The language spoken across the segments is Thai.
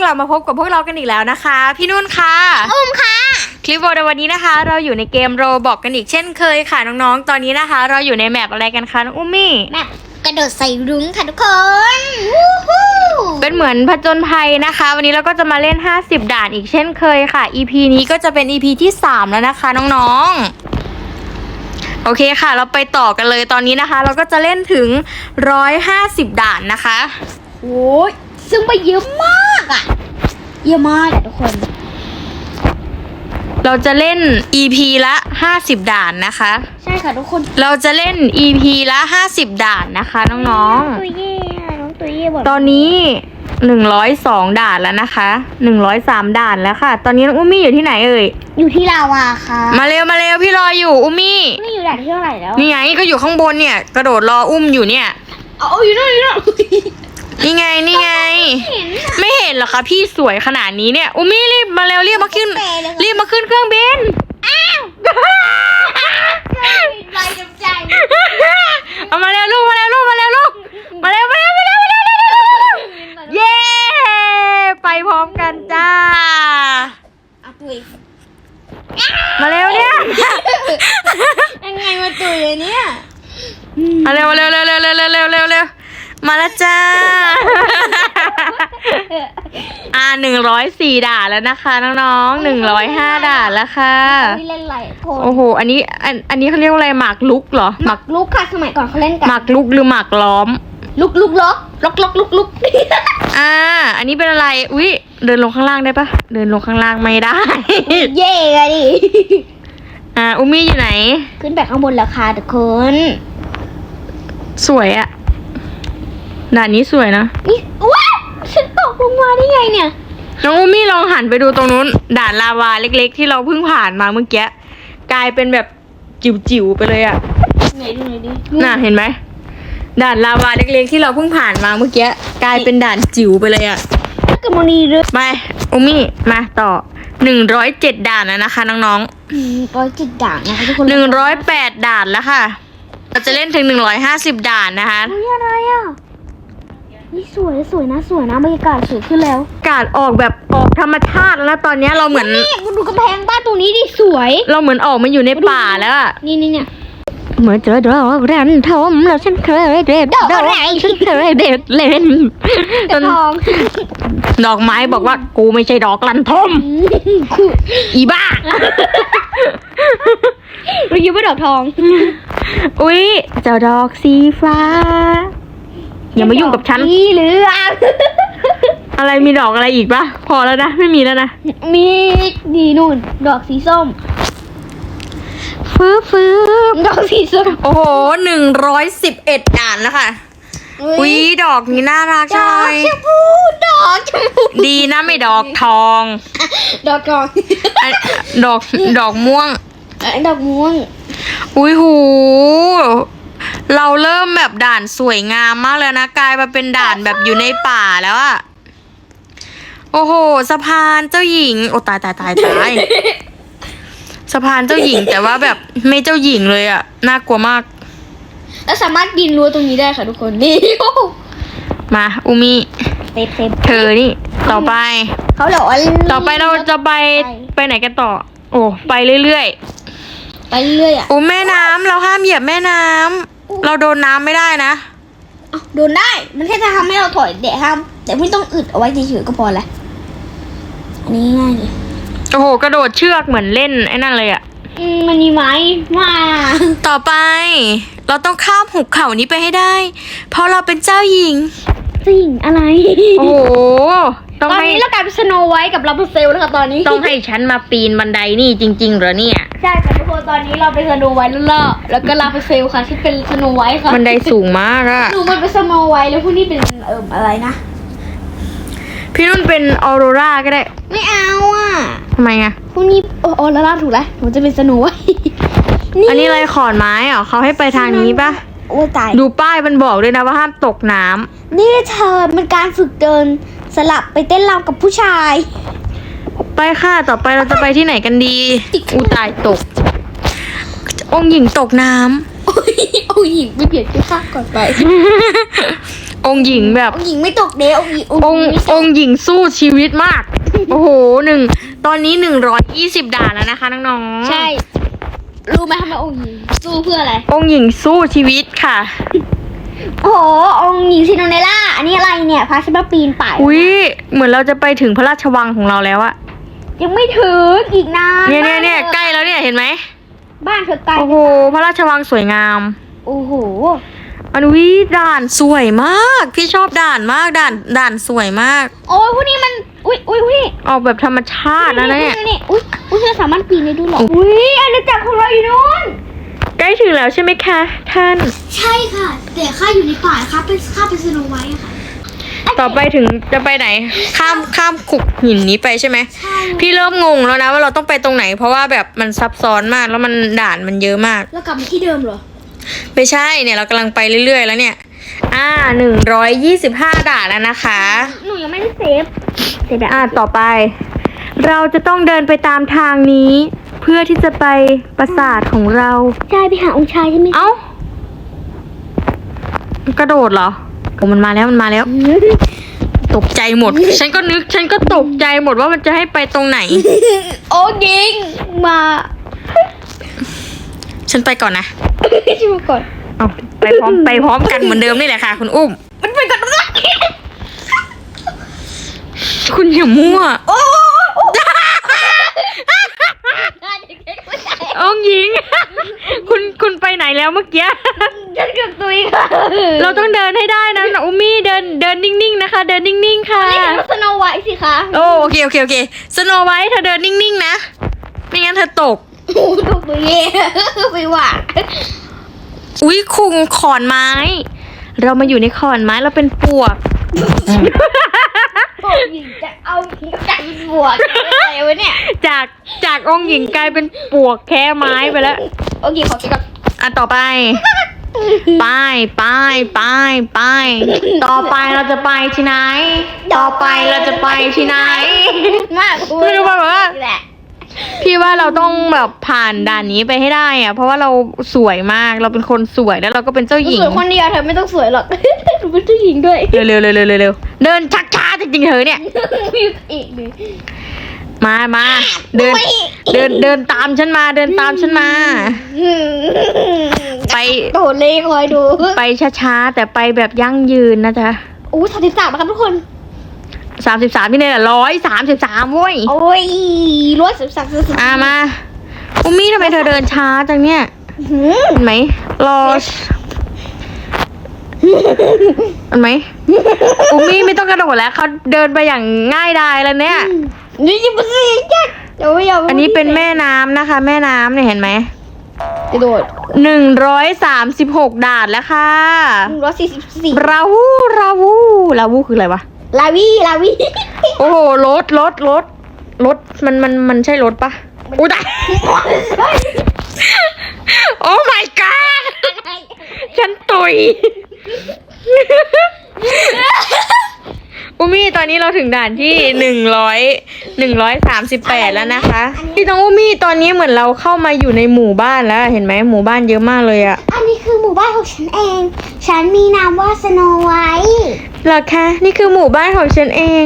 กลับมาพบกับพวกเรากันอีกแล้วนะคะ พี่นุ่นค่ะอุ้มค่ะ คลิปวิดีโอในวันนี้นะคะ เราอยู่ในเกมโรบอกกันอีกเช่นเคยค่ะน้องๆ ตอนนี้นะคะ เราอยู่ในแมปอะไรกันคะน้องอุ้มมี่แบบกระโดดใส่รุ้งค่ะทุกคนวู้ฮู้เป็นเหมือนผจญภัยนะคะ วันนี้เราก็จะมาเล่น 50 ด่านอีกเช่นเคยค่ะ EP นี้ก็จะเป็น EP ที่ 3 แล้วนะคะน้องๆโอเคค่ะ เราไปต่อกันเลยตอนนี้นะคะ เราก็จะเล่นถึง 150 ด่านนะคะ โอ้ยซึ่งไปเยอะมาก อะ เยอะมากอะทุกคน เราจะเล่น EP ละ50ด่านนะคะ ใช่ค่ะทุกคนเราจะเล่น EP ละ50ด่านนะคะ น้องตัวเย่อะน้องตัวเย่บอกๆตอนนี้102ด่านแล้วนะคะ103ด่านแล้วค่ะ ตอนนี้น้องอุ้มมี่อยู่ที่ไหนเอ่ย อยู่ที่ลาวาค่ะมาเร็วมาเร็วพี่รออยู่อุ้มมี่ ไม่อยู่ด่านที่เท่าไหร่แล้วนี่ไงก็อยู่ข้างบนเนี่ย กระโดดรออุ้มอยู่เนี่ย เอาอยู่นั่นอยู่นั่น นี่ไงนี่ไง ไม่เห็นเหรอคะพี่สวยขนาดนี้เนี่ยอุ้มีรีบมาเร็วรีบมาขึ้น รีบมาขึ้นเครื่องบินอ้าวไปจำใจเอามาเร็วลูกมาเร็วลูกมาเร็วลูกมาเร็วมาเร็วมาเร็วมาเร็วเย้ไปพร้อมกันจ้ามาเร็วเนี่ยยังไงมาตุยเนี่ยมาเร็วเร็วเร็วเร็วเร็วเร็วเร็ว มาแล้วจ้า อ่าหนึ่งร้อยสี่ด่านแล้วนะคะน้องๆหนึ่งร้อยห้าด่านแล้วค่ะที่เล่นไรคนโอ้โห อันนี้อันอันนี้เขาเรียกว่าอะไรหมากลุกเหรอหมักลุกค่ะสมัยก่อนเขาเล่นกัหมากลุกหรือหมากล้อม ลุกลุกล็อกล็อกล็อกลุกลุกอ่า อันนี้เป็นอะไรอุ้ยเดินลงข้างล่างได้ปะเดินลงข้างล่างไม่ได้ เย่อะดิอ่าอุมี่อยู่ไหน ขึ้นไปข้างบนแล้วค่ะทุกคน สวยอะ ด่านนี้สวยนะ นี่ว้าวฉันตกลงมาได้ไงเนี่ย น้องอุมี่ลองหันไปดูตรงนู้น ด่านลาวาเล็ก ๆ ที่เราเพิ่งผ่านมาเมื่อกี้กลายเป็นแบบจิ๋วๆไปเลยอะไหนดูหน่อยดิน่ะเห็นไหมด่านลาวาเล็กๆที่เราเพิ่งผ่านมาเมื่อกี้กลายเป็นด่านจิ๋วไปเลยอะถ้าเกิดมันนีเลยไปอุมี่มาต่อหนึ่งร้อยเจ็ดด่านแล้วนะคะน้องร้อยจิตด่างนะคะทุกคนๆหนึ่งร้อยแปดด่านแล้วค่ะ เราจะเล่นถึงหนึ่งร้อยห้าสิบด่านนะคะเฮ้ยอะไรอะ นี่สวยสวยนะสวยนะบรรยากาศสวยขึ้นแล้ว อากาศออกแบบออกธรรมชาติแล้วนะตอนเนี้ยเราเหมือน นี่คุณดูกำแพงบ้านตรงนี้ดิสวย เราเหมือนออกมาอยู่ในป่าแล้วอะนี่นี่เนี่ยเหมือนเจอดอกแรนทมแล้วฉันเคยเด็ดดอกอะไรฉันเคยเด็ดเล่นกระทองดอกไม้บอกว่ากูไม่ใช่ดอกลันทมคืออีบ้าเราอยู่ว่าดอกทอง อุ๊ยเจ้าดอกสีฟ้า อย่ามายุ่งกับฉันสีเหลือง อะไรมีดอกอะไรอีกปะพอแล้วนะ ไม่มีแล้วนะ มีดีนู่น ดอกสีส้ม ฟื้อฟื้อดอกสีส้ม โอ้โหหนึ่งร้อยสิบเอ็ดด่านแล้วค่ะอุ๊ยดอกนี้น่ารักดจัองกเลยชมพูดอกชมพูดีนะไม่ดอกทองดอกทองอันดอกดอกม่วง เอ้ยดอกม่วง อุ้ยหู เราเริ่มแบบด่านสวยงามมากเลยนะกลายมาเป็นด่านแบบอยู่ในป่าแล้วอะโอ้โหสะพานเจ้าหญิง โอ้ตายตายตายตายสะพานเจ้าหญิงแต่ว่าแบบไม่เจ้าหญิงเลยอะน่ากลัวมาก แล้วสามารถดินรั้วตรงนี้ได้ค่ะทุกคนนี่มา อุมิเซฟเซฟเธอนี่ ต่อไป เขาบอกว่าต่อไปเราจะไปไปไหนกันต่อ โอ้ไปเรื่อยไปเรื่อยๆอะๆโอ้แม่น้ำเราห้ามเหยียบแม่น้ำ เราโดนน้ำไม่ได้นะ อ้าวโดนได้ มันแค่จะทำให้เราถอยเดะห้ามแต่ไม่ต้องอึดเอาไว้เฉยๆก็พอละอันนี้ง่ายเลยโอ้โห กระโดดเชือกเหมือนเล่นไอ้นั่นเลยอะอืมมันมีไหมมาต่อไป เราต้องข้ามหุบเขานี้ไปให้ได้ เพราะเราเป็นเจ้าหญิง สิ่งอะไร โอ้โหต้องตอนให้นี้เรากลายเป็นสโนไวท์กับลาพูเซลแล้วค่ะตอนนี้ต้องให้ฉันมาปีนบันไดนี่จริง ๆ เหรอเนี่ย ใช่ค่ะทุกคนตอนนี้เราเป็นสโนไวท์แล้วล่ะแล้วก็ลาพูเซลค่ะที่เป็นสโนไวท์ค่ะบันไดสูงมากอะหนูมันเป็นสโนไวท์แล้วพวกนี้เป็นเอิ่มอะไรนะ พี่นุ่นเป็นออโรราก็ได้ไม่เอาอะทำไมอะพวกนี้โอ้โอ้ลาล่าถูกแล้วหนูจะเป็นสโนไวท์อันนี้อะไรขอนไม้เหรอเขาให้ไปทางนี้ปะ โอ้ตาย ดูป้ายมันบอกด้วยนะว่าห้ามตกน้ำนี่เธอมันการฝึกเดินสลับไปเต้นรำกับผู้ชาย ไปค่ะต่อไปเราจะไปที่ไหนกันดี อูตายตก องค์หญิงตกน้ำโอ้ยโอ้ยหญิงไปเปลี่ยนเสื้อผ้าก่อนไป องค์หญิงแบบ องค์หญิงไม่ตกเด้องค์หญิงองค์ไม่ตอกงค์หญิงสู้ชีวิตมาก โอ้โหหนึ่งตอนนี้หนึ่งร้อยยี่สิบด่านแล้วนะคะน้องๆ ใช่ รู้ไหมทำไมองค์หญิงสู้เพื่ออะไร องค์หญิงสู้ชีวิตค่ะ โอ้โห องค์หญิงซินโนเนล่า อันนี้อะไรเนี่ย พาฉันมาปีนป่ายอุ้ยเหมือนเราจะไปถึงพระราชวังของเราแล้วอะยังไม่ถึงอีกนานเนี่ยเนี่ยเนี่ยบ้าใกล้แล้วเนี่ยเห็นไหมบ้านเธอไกลโอ้โหพระราชวังสวยงาม โอ้โห อันวิด่านสวยมาก พี่ชอบด่านมากด่านด่านสวยมาก โอ้ยพวกนี้มัน อุ้ยอุ้ยอุ้ยออกแบบธรรมชาตินะเนี่ยนี่อุ้ยอุ้ยเธอสามารถปีนได้ด้วยเหรออุ้ยอาณาจักรของเราอยู่นู้นใกล้ถึงแล้วใช่ไหมคะ ท่าน ใช่ค่ะ แต่ข้าอยู่ในป่าค่ะเป็นข้าเป็นสโนไวท์ค่ะ ต่อไปถึงจะไปไหน ข้ามข้ามขุกหินนี้ไปใช่ไหมใช่ พี่เริ่มงงแล้วนะว่าเราต้องไปตรงไหน เพราะว่าแบบมันซับซ้อนมากแล้วมันด่านมันเยอะมาก แล้วกลับมาที่เดิมเหรอ ไม่ใช่เนี่ยเรากำลังไปเรื่อยๆ แล้วเนี่ย อ่าหนึ่งร้อยยี่สิบห้าด่านแล้วนะคะ หนูยังไม่ได้เซฟเซฟแบบอ่าต่อไป เราจะต้องเดินไปตามทางนี้ เพื่อที่จะไปปราสาทของเรา ใช่ไปหาองค์ชายใช่ไหมเอ้ากระโดดเหรอโอ้มันมาแล้วมันมาแล้ว ตกใจหมด ฉันก็นึก ฉันก็ตกใจหมดว่ามันจะให้ไปตรงไหน โอ้ยิงมา ฉันไปก่อนนะ ชิมก่อน เอา ไปพร้อมไปพร้อมกันเหมือนเดิมนี่แหละค่ะ คุณอุ้ม มันไปก่อนนะคุณอย่ามั่วโอ้โหองค์หญิง คุณคุณไปไหนแล้วเมื่อกี้ฉันเกับตุยค่ะ เราต้องเดินให้ได้นะอุมี่เดินเดินนิ่งๆนะคะ เดินนิ่งๆค่ะไม่เห็นว่าสโนไวท์สิคะโอ้โอเคโอเคโอเคสโนไว้เธอเดินนิ่งๆนะไม่งั้นเธอตกโอ้โหตกตุยเย่ไปว่า อุ้ยคุงขอนไม้ เรามาอยู่ในขอนไม้เราเป็นปวกบอกยิงจะเอาใจบวกอะไรวะเนี่ยจากจากองค์หญิงกลายเป็นปวกแค่ไม้ไปแล้วโอเคขอคิดก่อนอะต่อไปไปไปไปไปต่อไปเราจะไปที่ไหน ต่อไปเราจะไปที่ไหนมากไม่รู้ว่าแบบว่าแหละ พี่ว่าเราต้องแบบผ่านด่านนี้ไปให้ได้อะเพราะว่าเราสวยมากเราเป็นคนสวยแล้วเราก็เป็นเจ้าหญิงสวยคนเดียวเธอไม่ต้องสวยหรอกหนูเป็นเจ้าหญิงด้วยเร็วเร็วเร็วเร็วเร็วเดินชักช้าจริงๆเธอเนี่ยมีอีกเลยมามาเดินเดินเดินตามฉันมา เดินตามฉันมา ไปโดดเลยคอยดู ไปช้าๆแต่ไปแบบยั่งยืนนะจ๊ะอู้สามสิบสามนะครับทุกคน สามสิบสามที่ไหนล่ะร้อยสามสิบสามเว้ยโอ้ยร้อยสิบสามสิบสามอ่ามาอุมมี่ทำไมเธอเดินช้าจังเนี่ยหืมเห็นไหมรอเห็นไหมอุมมี่ไม่ต้องกระโดดแล้วเขาเดินไปอย่างง่ายดายแล้วเนี่ยนี่ยังไม่ใช่ยักเดี๋ยวอย่าอันนี้เป็นแม่น้ำนะคะ แม่น้ำเนี่ยเห็นไหมกระโดดหนึ่งร้อยสามสิบหกด่านแล้วค่ะหนึ่งร้อยสี่สิบสี่ราวูราวูราวูคืออะไรวะ ลาวีลาวีโอ้โหรถรถรถรถมันมันมันใช่รถปะอุ้ยตายโอ้ my god ฉันตุย อุมี่ตอนนี้เราถึงด่านที่หนึ่งร้อยหนึ่งร้อยสามสิบแปดแล้วนะคะพี่น้องอุมี่ตอนนี้เหมือนเราเข้ามาอยู่ในหมู่บ้านแล้ว เห็นไหมหมู่บ้านเยอะมากเลยอะอันนี้คือหมู่บ้านของฉันเอง ฉันมีนามว่าสโนไวท์เหรอคะนี่คือหมู่บ้านของฉันเอง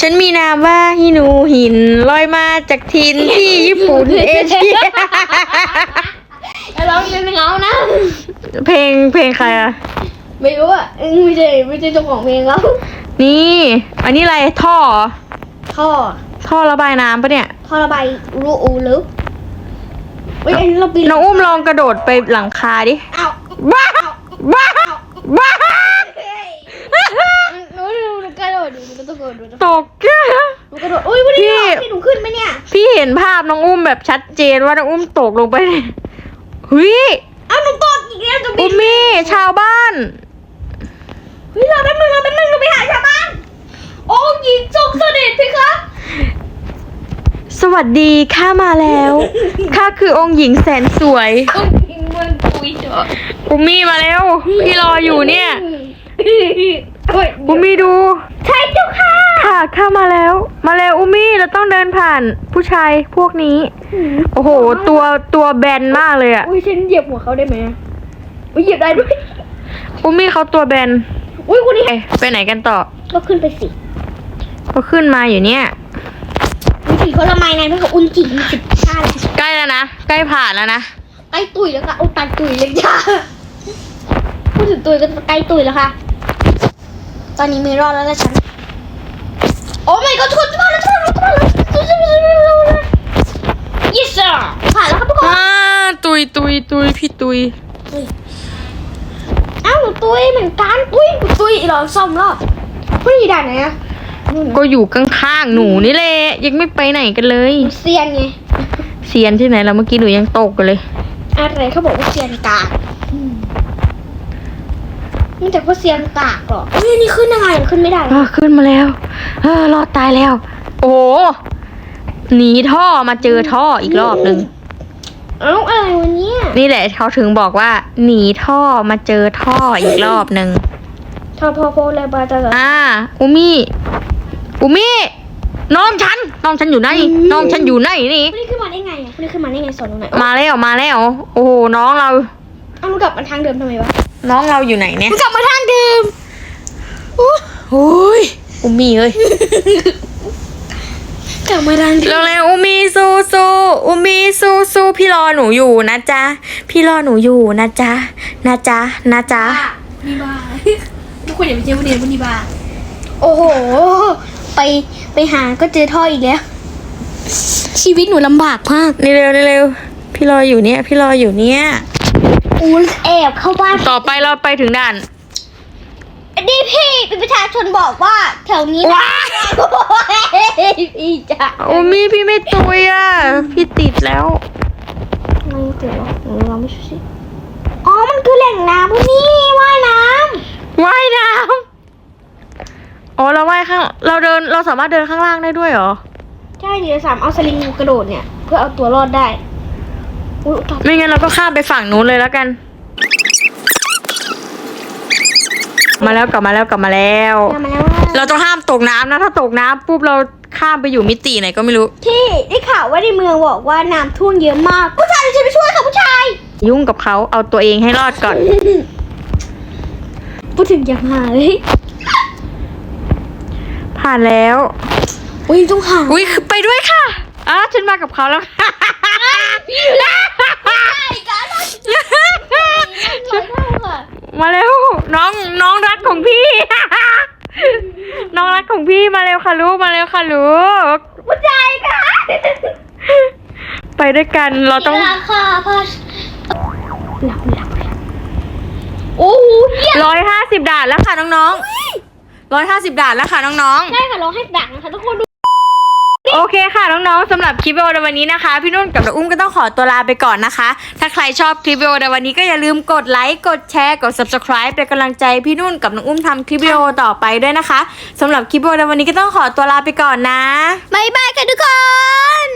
ฉันมีนามว่าฮินูหินลอยมาจากทินที่ญี่ปุ่นเอเชียร้องเพลงเขานะ เพลงเพลงใครอะไม่รู้อะไม่ใช่ไม่ใช่เจ้าของเพลงแล้ว นี่ อันนี้อะไรท่อเหรอท่อ ท่อระบายน้ำปะเนี่ยท่อระบายรูอูลึกเฮ้ยอันนี้เราปีนน้องอุ้มลองกระโดดไปหลังคาดิเอาบ้าบ้าบ้าหนูหนูหนูกระโดดดูหนูกระโดดดูตกใจหนูกระโดดอุ้ยวันนี้พี่ที่หนูขึ้นไหมเนี่ยพี่เห็นภาพน้องอุ้มแบบชัดเจนว่าน้องอุ้มตกลงไปเนี่ยเฮ้ยอ้าวหนูตกอีกแล้วจะบิอุ้นมมี่ชาวบ้าน เฮ้ยรอแป๊บนึงรอแป๊บนึงหนูไปหาชาวบ้านโอ้หญิงทรงเสด็จสิคะสวัสดีข้ามาแล้วข้าคือองค์หญิงแสนสวยโอ้หญิงเมืองกุยเจออุมมี่มาแล้ว พี่รออยู่เนี่ยเฮ้ยอุมมี่ดู ใช่เจ้าค่ะค่ะข้ามาแล้ว มาแล้วอุมมี่เราต้องเดินผ่านผู้ชายพวกนี้ โอ้โห ตัวตัวแบนมากเลยอะอุ้ยฉันเหยียบหัวเขาได้ไหมอุ้ยเหยียบได้ด้วย อุมมี่เขาตัวแบน อุ้ยคุณนี่เอ้ยไปไหนกันต่อ ก็ขึ้นไปสิก็ขึ้นมาอยู่เนี่ยวิธีผลไม้ในเพื่ออุนจิมีสิบชาติใกล้แล้วนะ ใกล้ผ่านแล้วนะ ใกล้ตุยแล้วค่ะเอาตันตุยเลยจ้าพูดถึงตุยก็ใกล้ตุยแล้วค่ะ ตอนนี้ไม่รอดแล้วละฉัน โอ้ my god ทุกคนทุกคนทุกคนทุกคนทุกคน yes sir ผ่านแล้วครับทุกคนอ่าตุยตุยตุยพี่ตุยอ้าวหนู ตุยเหมือนกันตุยหนูตุยรอซ่อมรอบผู้ดีด่านไหนอะนู่นก็อยู่ข้างๆหนูนี่แหละยังไม่ไปไหนกันเลยหนูเซียนไงเซียนที่ไหนแล้วเมื่อกี้หนูยังตกกันเลย อะไรเขาบอกว่าเซียนกากนี่แต่ว่าเซียนกากเหรอเฮ้ยนี่ขึ้นยังไงขึ้นไม่ได้เหรออ่าขึ้นมาแล้วเออรอดตายแล้ว โอ้โหหนีท่อมาเจอท่ออีกรอบหนึ่ง เอ้าอะไรวะเนี่ยนี่แหละเขาถึงบอกว่า หนีท่อมาเจอท่ออีกรอบหนึ่งทอพอโพเลยบาตาอ่าอุมี่อุมี่น้องฉันน้องฉันอยู่ไหนน้องฉันอยู่ไหนนี่คุณนี่ขึ้นมาได้ไงอะคุณนี่ขึ้นมาได้ไงสอนตรงไหนมาแล้วมาแล้ว โอ้โหน้องเราเอามันกลับมาทางเดิมทำไมวะน้องเราอยู่ไหนเนี่ยมันกลับมาทางเดิมโอ้ยอุมี่เอ้ย กลับมาทางเดิมเร็วๆอุมี่สู้สู้อุมี่สู้สู้พี่รอหนูอยู่นะจ๊ะ พี่รอหนูอยู่นะจ๊ะ นะจ๊ะ นะจ๊ะ นี่บ้าทุกคนอย่าไปเจอวันนี้วันนี้บ้าโอ้โห ไปไปหาก็เจอท่ออีกแล้ว ชีวิตหนูลำบากมาก นี่เร็วนี่เร็วพี่รออยู่เนี่ย พี่รออยู่เนี่ย อูนแอบเข้าบ้าน ต่อไปเราไปถึงด่าน นี่พี่เป็นประชาชนบอกว่าแถวนี้นะว้าพี่จ้ะอุมี่พี่ไม่ตุยอะ พี่ติดแล้ว ไม่เจอหรอหนูลองไม่ช่วยสิอ๋อ มันคือแหล่งน้ำพวกนี้ว่ายน้ว่ายน้ำอ๋อเราว่ายข้าง เราเดินเราสามารถเดินข้างล่างได้ด้วยเหรอำใช่เดี๋ยวสามเอาสลิงกระโดดเนี่ย เพื่อเอาตัวรอดได้อุ้ยตอบไม่งั้นเราก็ข้ามไปฝั่งนู้นเลยแล้วกัน มาแล้วกลับมาแล้วกลับมาแล้วมาแล้วว่าเราต้องห้ามตกน้ำนะ ถ้าตกน้ำปุ๊บเราข้ามไปอยู่มิติไหนก็ไม่รู้พี่ได้ข่าวว่าในเมืองบอกว่าน้ำท่วมเยอะมากผู้ชายจะไปช่วยค่ะผู้ชายยุ่งกับเขาเอาตัวเองให้รอดก่อน พูดถึงอย่างหาเลยผ่านแล้ว อุ้ยต้องหาอุ้ยไปด้วยค่ะอะฉันมากับเขาแล้วค่ะกันค่ะ มาเร็ว น้องน้องรักของพี่ น้องรักของพี่มาเร็วค่ะลูกมาเร็วค่ะลูกผู้ชายค่ะไปด้วยกันเราต้องราคาพัชหลับหลับโอ้โหเหี้ยร้อยห้าสิบด่านแล้วค่ะน้องๆร้อยห้าสิบด่านแล้วค่ะน้องๆ ใช่ค่ะร้องให้ดังนะคะทุกคนดู โอเคค่ะน้องๆสำหรับคลิปวิดีโอในวันนี้นะคะ พี่นุ่นกับน้องอุ้มก็ต้องขอตัวลาไปก่อนนะคะ ถ้าใครชอบคลิปวิดีโอในวันนี้ก็อย่าลืมกดไลค์กดแชร์กด subscribe เป็นกำลังใจพี่นุ่นกับน้องอุ้มทำคลิปวิดีโอต่อไปด้วยนะคะสำหรับคลิปวิดีโอในวันนี้ก็ต้องขอตัวลาไปก่อนนะบายบายค่ะทุกคน